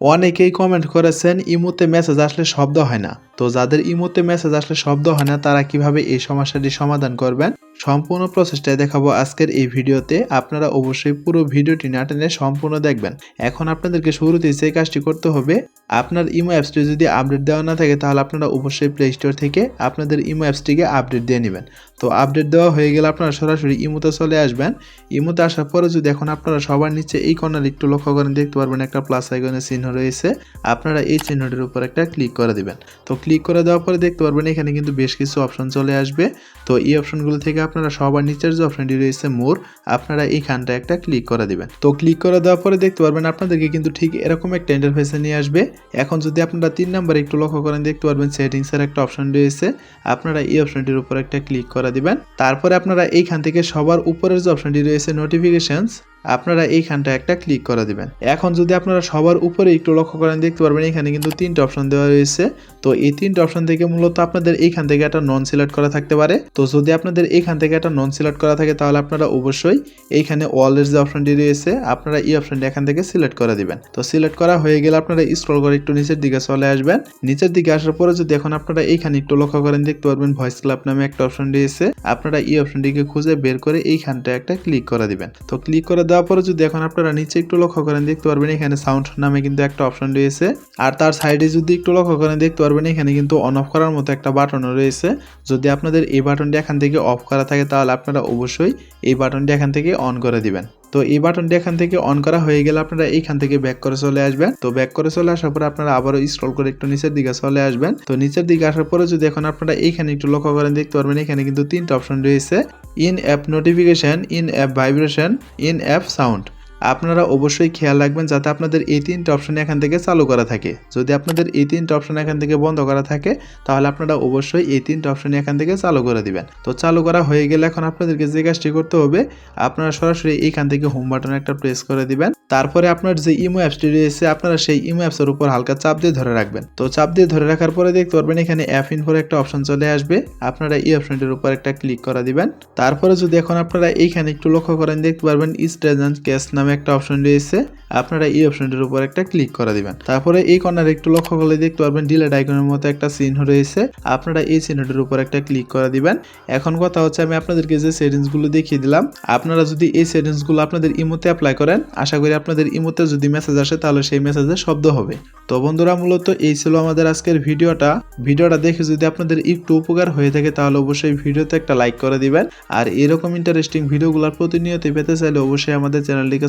অনেকেই কমেন্ট করেছেন, ইমোতে মেসেজ আসলে শব্দ হয় না। তো যাদের ইমোতে মেসেজ আসলে শব্দ হয় না, তারা কীভাবে এই সমস্যাটি সমাধান করবেন? সম্পূর্ণ প্রসেসটাই দেখাবো আজকের এই ভিডিওতে। আপনারা অবশ্যই পুরো ভিডিওটি না টেনে সম্পূর্ণ দেখবেন। এখন আপনাদেরকে শুরুতেই যে কাজটি করতে হবে, আপনার ইমো অ্যাপসটি যদি আপডেট দেওয়া না থাকে, তাহলে আপনারা অবশ্যই প্লে স্টোর থেকে আপনাদের ইমো অ্যাপসটিকে আপডেট দিয়ে নেবেন। তো আপডেট দেওয়া হয়ে গেলে আপনারা সরাসরি ইমোতে চলে আসবেন। ইমোতে আসার পরে যদি এখন আপনারা সবার নিচে এই কর্নার একটু লক্ষ্য করেন, দেখতে পারবেন একটা প্লাস আইকনের চিহ্ন রয়েছে। আপনারা এই চিহ্নটির উপর একটা ক্লিক করে দিবেন। তো ক্লিক করে দেওয়ার পরে দেখতে পারবেন এখানে কিন্তু বেশ কিছু অপশন চলে আসবে। তো এই অপশনগুলো থেকে আপনারা সবার নিচের যে অপশনটি রয়েছে মোর, আপনারা এইখানটা একটা ক্লিক করে দিবেন। তো ক্লিক করে দেওয়ার পরে দেখতে পারবেন আপনাদেরকে কিন্তু ঠিক এরকম একটা ইন্টারফেসে নিয়ে আসবে। এখন যদি আপনারা তিন নাম্বার একটু লক্ষ্য করেন, দেখতে পারবেন সেটিংসের একটা অপশন রয়েছে। আপনারা এই অপশনটির উপর একটা ক্লিক করে দিবেন। তারপরে আপনারা এইখান থেকে সবার উপরের যে অপশনটি রয়েছে নোটিফিকেশনস আপনারা এইখানটা একটা ক্লিক করে দিবেন। এখন যদি আপনারা সবার উপরে একটু লক্ষ্য করেন, দেখতে পারবেন এখানে কিন্তু তিনটা অপশন দেওয়া রয়েছে। তো এই তিনটা অপশন থেকে মূলত আপনাদের এইখান থেকে একটা নন সিলেক্ট করা থাকতে পারে। তো যদি আপনাদের এইখান থেকে একটা নন সিলেক্ট করা থাকে, তাহলে আপনারা অবশ্যই এইখানে ওয়ালের যে অপশনটি রয়েছে, আপনারা এই অপশনটি এখান থেকে সিলেক্ট করে দিবেন। তো সিলেক্ট করা হয়ে গেলে আপনারা স্ক্রল করে একটু নিচের দিকে চলে আসবেন। নিচের দিকে আসার পরে যদি এখন আপনারা এইখানে একটু লক্ষ্য করেন, দেখতে পারবেন ভয়েস ক্লাব নামে একটা অপশন রয়েছে। আপনারা এই অপশনটিকে খুঁজে বের করে এইখানটা একটা ক্লিক করে দিবেন। তো ক্লিক করে দেওয়ার পরে যদি এখন আপনারা নিচে একটু লক্ষ্য করেন, দেখতে পারবেন এখানে সাউন্ড নামে কিন্তু একটা অপশন রয়েছে। আর তার সাইডে যদি একটু লক্ষ্য করেন, দেখতে পারবেন এখানে কিন্তু অন অফ করার মতো একটা বাটনও রয়েছে। যদি আপনাদের এই বাটনটি এখান থেকে অফ করা থাকে, তাহলে আপনারা অবশ্যই এই বাটনটি এখান থেকে অন করে দিবেন। তো এই বাটনটি এখান থেকে অন করা হয়ে গেলে আপনারা এইখান থেকে ব্যাক করে চলে আসবেন। তো ব্যাক করে চলে আসার পরে আপনারা আবারও স্ক্রল করে একটু নিচের দিকে চলে আসবেন। তো নিচের দিকে আসার পরে যদি এখন আপনারা এইখানে একটু লক্ষ্য করেন, দেখতে পারবেন এখানে কিন্তু তিনটা অপশন রয়েছে। In app notification in app vibration in app sound আপনারা অবশ্যই খেয়াল রাখবেন যাতে আপনাদের এই তিনটা অপশন এখান থেকে চালু করা থাকে। যদি আপনাদের এই তিনটা অপশন এখান থেকে বন্ধ করা থাকে, তাহলে আপনারা অবশ্যই এই তিনটা অপশন এখান থেকে চালু করে দিবেন। তো চালু করা হয়ে গেলে এখন আপনাদেরকে যে কাজটি করতে হবে, আপনারা সরাসরি এইখান থেকে হোম বাটন একটা প্রেস করে দিবেন। তারপরে আপনার যে ইমো অ্যাপসটি রয়েছে, আপনারা সেই ইমো অ্যাপসের উপর হালকা চাপ দিয়ে ধরে রাখবেন। তো চাপ দিয়ে ধরে রাখার পরে দেখতে পারবেন এখানে অ্যাপ ইনফোর একটা অপশন চলে আসবে। আপনারা এই অপশনটির উপর একটা ক্লিক করে দিবেন। তারপরে যদি এখন আপনারা এইখানে একটু লক্ষ্য করেন, দেখতে পারবেন ক্যাশ কেস নামে একটা অপশন রয়েছে। আপনারা এই অপশনটির উপর একটা ক্লিক করে দিবেন। তারপরে এই কর্নারে একটু লক্ষ্য করলে দেখতে পারবেন ডিলেট আইকনের মতো একটা চিহ্ন রয়েছে। আপনারা এই চিহ্নটির উপর একটা ক্লিক করে দিবেন। এখন কথা হচ্ছে আমি আপনাদেরকে যে সেটিংসগুলো দেখিয়ে দিলাম, আপনারা যদি এই সেটিংসগুলো আপনাদের ইমোতে অ্যাপ্লাই করেন, আশা করি আপনাদের ইমোতে যদি মেসেজ আসে, তাহলে সেই মেসেজে শব্দ হবে। তো বন্ধুরা, মূলত এই ছিল আমাদের আজকের ভিডিওটা। ভিডিওটা দেখে যদি আপনাদের একটু উপকার হয়ে থাকে, তাহলে অবশ্যই ভিডিওতে একটা লাইক করে দিবেন। আর এরকম ইন্টারেস্টিং ভিডিওগুলোর প্রতিনিয়ত পেতে চাইলে অবশ্যই আমাদের চ্যানেলটিকে